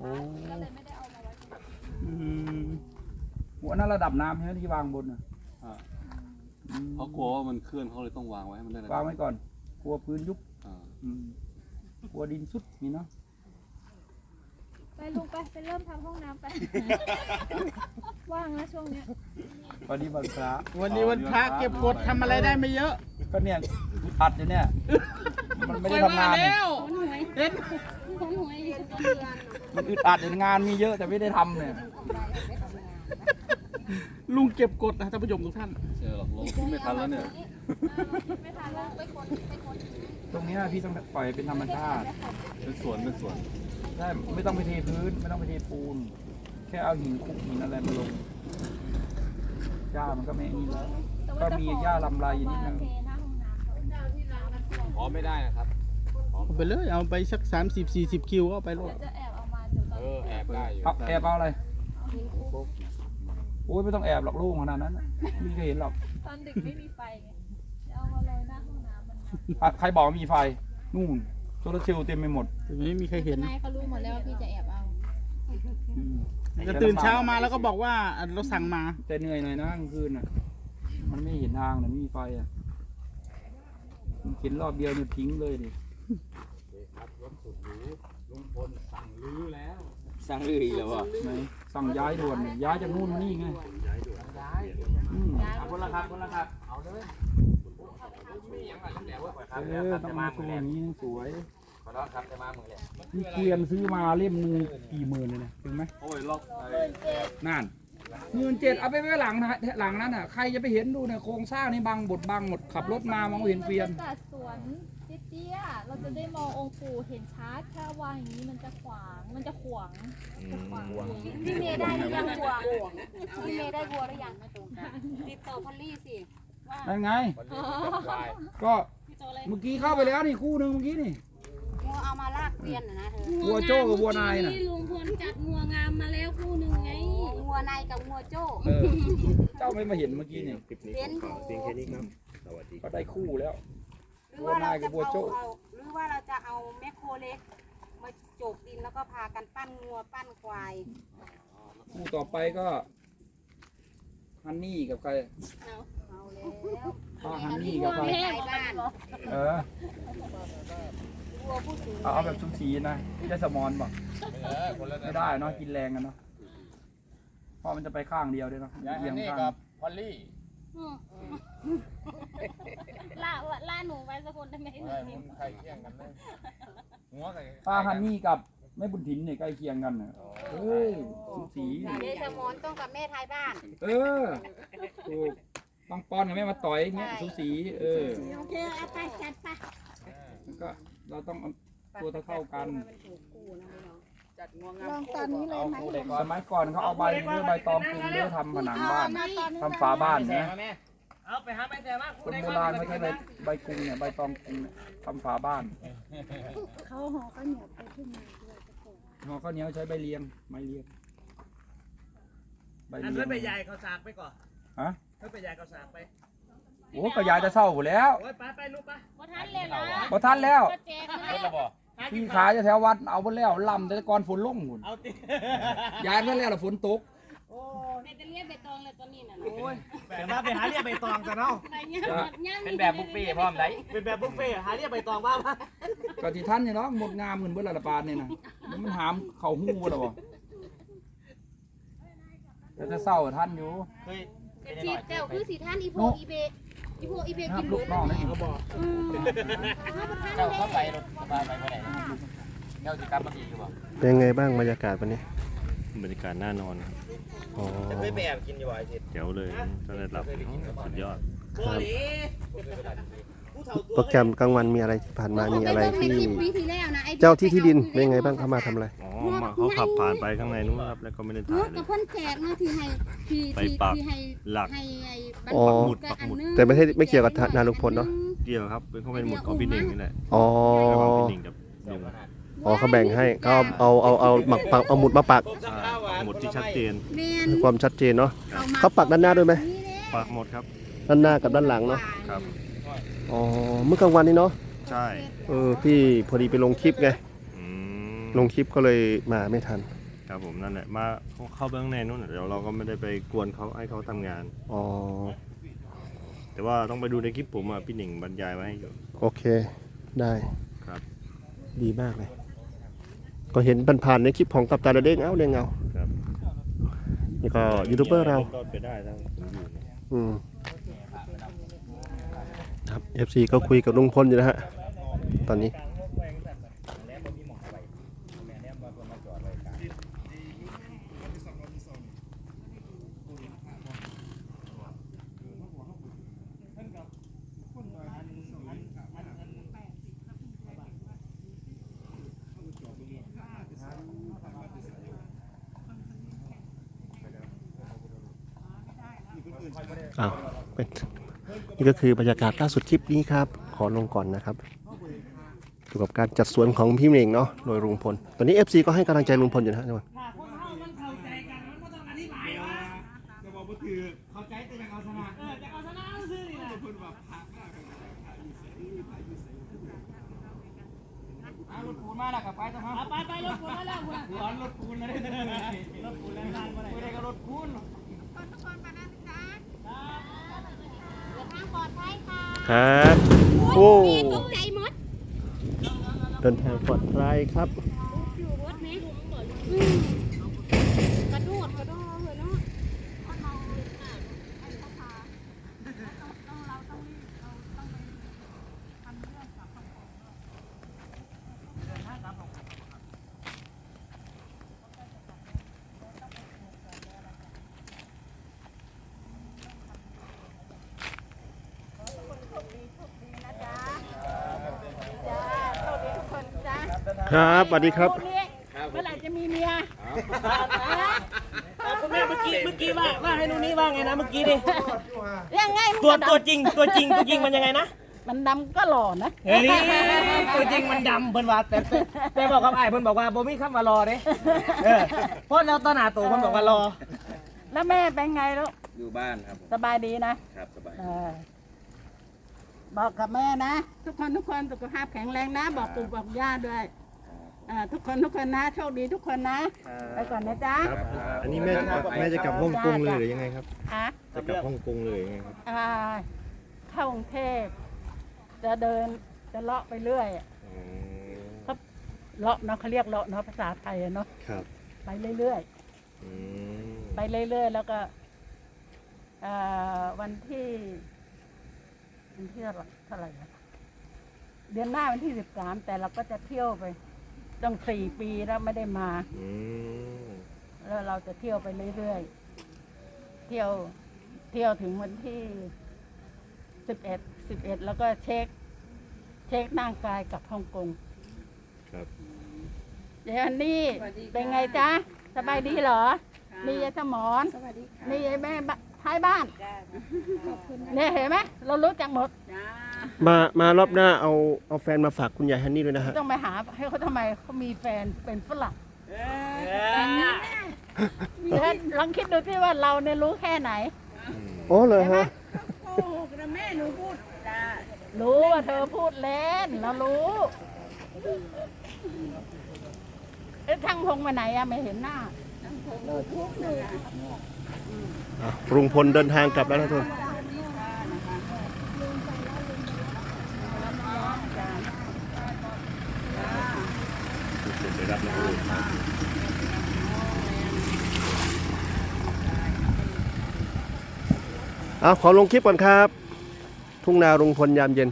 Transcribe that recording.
โอ้ก็เลยไม่ได้เอามาไว้ตรงนี้อืมหัวนั่นระดับน้ำใช่ไหมที่วางบนน่ะอ่าอืมเขากลัวว่ามันเคลื่อนเขาเลยต้องวางไว้ให้มันได้ระดับวางไว้ก่อน กลัวพื้นยุบอ่าอืมกลัวดินสุดนี่เนาะไปลุงไปไปเริ่มทำห้องน้ำไป ว่างนะช่วงเนี้ยวันนี้วันพระวันนี้วันพระเก็บกดทำอะไรได้ไม่เยอะก็เนี่ยอัดอยู่เนี่ย มันไม่ได้ทำงานเนี่ยหวยเห็นหวยหวยมันอึดอั ดอยู่งานมีเยอะแต่ไม่ได้ทำเนี่ยลุงเก็บกดนะท่านผู้ชมทุกท่านเจอหรอกลงไม่ทันแล้วเนี่ย ไม่ทันแล้วไปคนไปคนตรงเนี้ยพี่ต้องปล่อยเป็นธรรมชาติ เป็นสวนเป็นสวนได้ไม่ต้องไปเทพื้น ไม่ต้องไปเทปูน แค่เอาหินคลุกหินอะไรมาลงหญ้ามันก็ไม่นี่แล้วก็มีหญ้าลำไรอยู่นิดนึงเทหน้าห้องน้ำขอไม่ได้นะครับเอาไปเลยเอาไปสัก30 40คิวก็เอาไปโลเดี๋ดยวจะแอบ เอามาเดี๋ยวตอนเออแอบได้อยู่เอาแอบเอาอะไรโอ้ยไม่ต้องแอบหรอกลูกขนาดนั้นน่ะไมีใครเห็นหรอกตอนดึกไม่มีไฟไงเดี๋ยวเอามาเลยหน้าห้องน้ำมันอะใครบอกว่ามีไฟนู่นโซลาร์เซลล์เต็มไปหมดแต่ไม่มีใครเห็นนายเขารู้หมดแล้วว่าพี่จะแอบเอาอืมก็ตื่นเช้ามาแล้วก็บอกว่าอะเราสั่งมา แต่เหนื่อยหน่อยนะกลางคืนน่ะ มันไม่เห็นทางนะไม่มีไฟอะมันเข็นรอบเดียวเนี่ยทิ้งเลยดิ ครับรถสุดหรู ลุงพลสั่งรื้อแล้วสร้างเรืออีกแล้ววะไหนสั่งย้ายด่วนเนี่ยย้ายจากนู่นมานี่ไงย้ายด่วนย้ายอืมเอาคนละครับคนละครับเอาเลยมีอย่างไรแล้วแต่ว่าครับเออต้องมาตัวอย่างนี้สวยขอโทษครับจะมาเมืองเลยนี่เกวียนซื้อมาเล่มหนึงกี่หมื่นเลยนะถึงไหมเอาไว้ล็อกไอ้นั่นหมื่นเจ็ดเอาไปไว้หลังนะหลังนั้นอะใครจะไปเห็นดูเนี่ยโครงสร้างนี่บังบดบังหมดขับรถมามองไม่เห็นเกวียน ตี้ยๆเราจะได้มององค์ปู่เห็นชัดถ้าวางอย่างนี้มันจะขวาง มันจะขวางจะขวางพี่เมย์ได้หรือยังบัวพี่เมย์ได้บัวหรือยังติดต่อพอลลี่สินั่นไงคนนี้เป็นควายก็เมื่อกี้เข้าไปแล้วนี่คู่หนึ่งเมื่อกี้นี่บัวเอามาลากเกวียนน่ะนะเธอวัวโจ้กับวัวนายน่ะลุงพลจัดงัวงามมาแล้วคู่หนึ่งไงงัวในกับงัวโจ้เออเจ้าไม่มาเห็นเมื่อกี้นี่เห็นอยู่ก็ได้คู่แล้ว หรือว่าเราจะบัวเอาโจ้เอาหรือว่าเราจะเอาแมคโครเล็ก มาโจกดินแล้วก็พากันปั้นงัวปั้นควายคู่ต่อไปก็ฮันนี่กับใครเอาแล้วอ๋อฮันนี่กับใครไทยบ้านเออวัวผู้สูงเอาเอาแบบชุมสีนะไม่ใช่สมอนบอกเออคนละไม่ได้เนาะกินแรงกันเนาะเพราะมันจะไปข้างเดียวด้วยเนาะย้ายเอียงนี่ข้างกับพอลลี่ล่าล่าหนูไว้สักคนได้ไหมเออมันใครเที่ยงกันเลยหัวกับป้าฮันนี่กับแม่บุญถินเนี่ยใกล้เคียงกันน่ะเอ้ยชุมสีเดชมอนต้องกับแม่ไทยบ้านเออถูกบางปอนกับแม่มาต่อยอย่างเงี้ยชุมสีเออโอเคเอาไปจัดไปแล้วก็เราต้องเอาตัวเท่าๆกันลองตอนนี้เลยไหมสมัยก่อนเขาเอาใบเนื้อใบตองกรุงเนื้อทำผนังบ้านทำฝาบ้านนะ เอาไปหาไปแต่มาคนโบราณเขาใช้ใบใบกรุงเนี่ยใบตองกรุงเนี่ยทำฝาบ้านเขาห่อข้าวเหนียวไปขึ้นมาด้วยห่อข้าวเหนียวใช้ใบเลียงไม้เลียงใบอันเลีเพื่ยองนไปยายเขาสากไปก่อนฮะเพื่อนไปยายเขาสากไปโอ้ก็ยายจะเศร้าหมดแล้วโอ้ยไปไปลูกไปพอทันเลยนะพอทันแล้วก็แจกเลรยถระบอกพี่ขายจะแถววัดเอาไปแล้วลำแต่ก่อนฝนลงหุ่นเอาติยายก็แล้วล่ะฝนตกโอ้แม่จะเรียกใบตองเลยตอนนี้น่ะโอ้ยแบบว่าไปหาเรียกใบตองกันเนาะไปย่างย่างเป็นแบบบุฟเฟ่ต์พร้อมไหนเป็นแบบบุฟเฟ่ต์หาเรียกใบตองบ้างปะก็ที่ท่านเนี่ยเนาะหมดงามเงินเบิดละละปานเนี่ยนะมันหามเข่าหู้บ่ล่ะบ่แต่จะเศร้ากับท่านอยู่เคยสีเจ้าคือสีท่านอีโพอีเบอีโพอีเบครักิบนลูกน้องนี่เขาบอกเจ้าเข้าไปรถมาไปเมื่อไหร่เจ้าจะกลับมาอีกหรือเปล่าเป็นไงบ้างบรรยากาศวันนี้ บรรยากาศน่านอนครับ อ๋อจะเคยไปแอบกินอยู่บ่อยสิเดี๋ยวเลยถ้าได้รับสุดยอดบัวหลีผู้เฒ่าตัวโปรแกรมกลางวันมีอะไรที่ผ่านมามีอะไรที่ในคลิปปีที่แล้วนะไอ้เจ้าที่ที่ดินเป็นไงบ้างเข้ามาทำอะไรอ๋อมาเขาขับผ่านไปข้างในนู้นครับแล้วก็ไม่ได้ถ่ายเมื่อเลกับยเพ่นแจกเนาะที่ให้ที่ไปที่ปักที่ให้หลักให้ไอ้บรรอ๋อทุหมุดปักหมุดแต่ไม่ใช่ไม่เกี่ยวกับนาลุงพลเนาะเกี่ยวครับเป็นเขาเป็นหมุดของพี่หนึ่งนี่แหละอ๋อระหว่างพี่หนึ่งกับลุง อ๋อเขาแบ่งให้เขาเอาเอาเอาหมักปักเอาหมุดมาปักใช่หมุดที่ชัดเจนแม่นให้ความชัดเจนเนาะเอามาเขาปักด้านหน้าด้วยไหมนี่แหละปักหมดครับด้านหน้ากับด้านหลังเนาะครับ อ๋อเมื่อกลางวันนี้เนาะใช่เออพี่พอดีไปลงคลิปไงอืมลงคลิปก็เลยมาไม่ทันครับผมนั่นแหละมาเข้าเบื้องในนู่นเดี๋ยวเราก็ไม่ได้ไปกวนเขาให้เขาทำงาน อ๋อแต่ว่าต้องไปดูในคลิปผมอะพี่หนิงบรรยายไว้ให้อยู่ โอเคได้ครับ ดีมากเลย ก็เห็นผ่านๆในคลิปของกัปตันเด้งเอ้าเด้งเงาครับ นี่ก็ยูทูบเบอร์เราก็ไปได้ทั้งผมอยู่เนี่ยอืมครับ FC ก็คุยกับลุงพลอยู่นะฮะตอนนี้ อ้าวนี่ก็คือบรรยากาศล่าสุดคลิปนี้ครับ ขอลงก่อนนะครับเกี่ยวกับการจัดสวนของพี่เมงเนาะโดยลุงพล ตอนนี้ FC ก็ให้กำลังใจลุงพลอยู่นะทุกคนถ้าคนเฮามันเข้าใจกันมันก็ต้องอธิบายว่าจะรถปูนมาแล้วกับไปต้อครับไปไปรถปูนมาแล้วคุณร้อนรถปูนเลยรถปูนแล้วนานมาเลยไม่ได้ก็รถปูน ทุกคนปานันจ้าเดินทางปลอดภัย ค่ะครับโอ้ตกใจหมดเดินทางปลอดภัยครับ อยู่รถไหมกระโดดกระโดดเลยเนาะ ครับสวัสดีครับ เมื่อไหร่จะมีเมียคุณแม่เมื่อกี้เมื่อกี้ว่าว่าให้นูนี่ว่าไงนะเมื่อกี้ดิยังไงตัวตัวจริงตัวจริงตัวจริงมันยังไงนะมันดำก็หล่อนะเฮ้ยตัวจริงมันดำเพิ่นว่าแต่แต่แต่บอกกับไอ้ายเพิ่นบอกว่าบ่มีคำว่ารอเด้เออเพราะเราตอนหน้าตัวเพิ่นบอกว่ารอแล้วแม่เป็นไงลูกอยู่บ้านครับผมสบายดีนะครับสบาย เออบอกกับแม่นะ ทุกคนทุกคนสุขภาพแข็งแรงนะ บอกปู่บอกย่าด้วยเอ่อทุกคนทุกคนนะโชคดีทุกคนนะไปก่อนนะจ๊ะครับอันนี้แม่จะกลับแม่จะกลับฮ่องกงเลยหรือยังไงครับ อะจะกลับฮ่องกงเลยหรือยังไงครับอ่าเข้ากรุงเทพจะเดินจะเลาะไปเรื่อยอะอ๋อเลาะเนาะเขาเรียกเลาะเนาะภาษาไทยอะเนาะครับไปเรื่อยอืมๆ ไปเรื่อยๆ แล้วก็อ่าวันที่วันที่เท่าไหร่นะเดือนหน้าวันที่สิบสามแต่เราก็จะเที่ยวไป ต้องสี่ปีแล้วไม่ได้มา อืมแล้วเราจะเที่ยวไปเรื่อยๆ เที่ยว เที่ยวถึงวันที่สิบเอ็ด สิบเอ็ดแล้วก็เช็ค เช็คร่างกายกับฮ่องกงครับ เดี๋ยวอันนี้เป็นไงจ๊ะ สบายดีเหรอมียายสมอนมียายแม่บ้านท้ายบ้านเนี่ยเห็นไหมเรารู้จักหมด มามารอบหน้าเอาเอาแฟนมาฝากคุณยายฮันนี่ด้วยนะฮะ ต้องไปหาให้เขาทำไมเขามีแฟนเป็นฝรั่งเดี๋ยวลองคิดดูที่ว่าเราเนี่ยรู้แค่ไหน โอ้เลยฮะรู้ว่าเธอพูดเล่นเรารู้เอ๊ะทั้งพงไปไหนอะไม่เห็นหน้าอะลุงพลเดินทางกลับแล้วนะทุกคน ไปรับน้องลูก เอาขอลงคลิปก่อนครับ ทุ่งนาลุงพลยามเย็น